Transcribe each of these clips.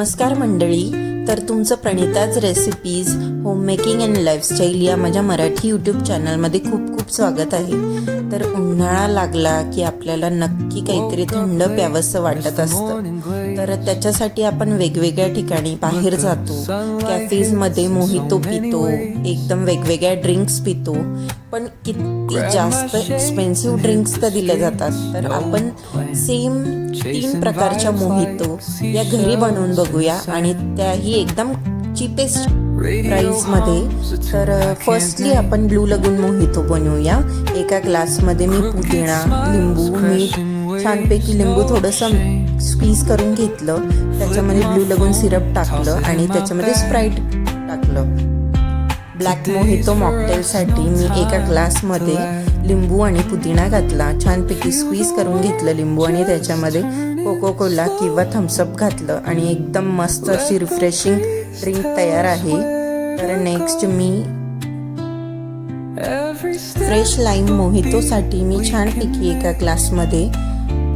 नमस्कार मंडळी तर तुमचं Pranita's recipes home making and lifestyle या माझ्या मराठी यूट्यूब चॅनलमध्ये खूप खूप स्वागत आहे. तर उन्हाळा लागला की आपल्याला नक्की काहीतरी थंड प्यावंसं वाटत असतं. तर त्याच्यासाठी आपण वेगवेगळ्या ठिकाणी बाहेर जातो कॅफेजमध्ये मोहितो पितो एकदम वेगवेगळ्या ड्रिंक्स पितो. पण किती जास्त एक्सपेन्सिव्ह ड्रिंक्स तर दिले जातात. तर आपण सेम तीन प्रकारच्या मोहितो. या घरी बनवून बघूया आणि त्याही एकदम चिपेस्ट प्राइसमध्ये. तर फर्स्टली आपण ब्लू लगून मोहितो बनवूया. एका ग्लासमध्ये मी पुदिना लिंबू मीठ छानपैकी लिंबू थोडंसं स्क्वीज करून घेतलं. त्याच्यामध्ये ब्लू लगून सिरप टाकलं आणि त्याच्यामध्ये स्प्राईट टाकलं. ब्लॅक मोहितो मॉकटेलसाठी मी एका ग्लासमध्ये लिंबू आणि पुदिना घातला. छानपैकी स्क्वीज करून घेतलं लिंबू आणि त्याच्यामध्ये कोको कोला किंवा थम्सअप घातलं आणि एकदम मस्त अशी रिफ्रेशिंग ड्रिंक तयार आहे. तर नेक्स्ट मी फ्रेश लाईम मोहितोसाठी मी छानपैकी एका ग्लासमध्ये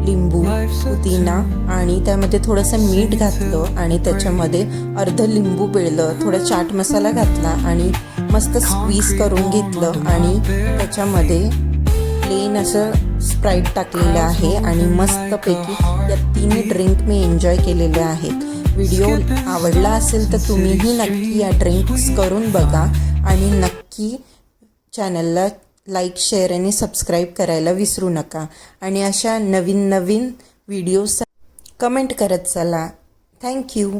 लिंबू पुदिना आणि त्यामध्ये थोडंसं मीठ घातलं आणि त्याच्यामध्ये अर्ध लिंबू पिळलं थोडं चाट मसाला घातला आणि मस्त स्क्वीज करून घेतलं आणि त्याच्यामध्ये प्लेन असं स्प्राईट टाकलेलं आहे आणि मस्तपैकी या तिन्ही ड्रिंक मी एन्जॉय केलेले आहेत. व्हिडिओ आवडला असेल तर तुम्हीही नक्की या ड्रिंक्स करून बघा आणि नक्की चॅनलला लाईक शेअर आणि सबस्क्राईब करायला विसरू नका. आणि अशा नवीन नवीन व्हिडिओज कमेंट करत चला. थँक्यू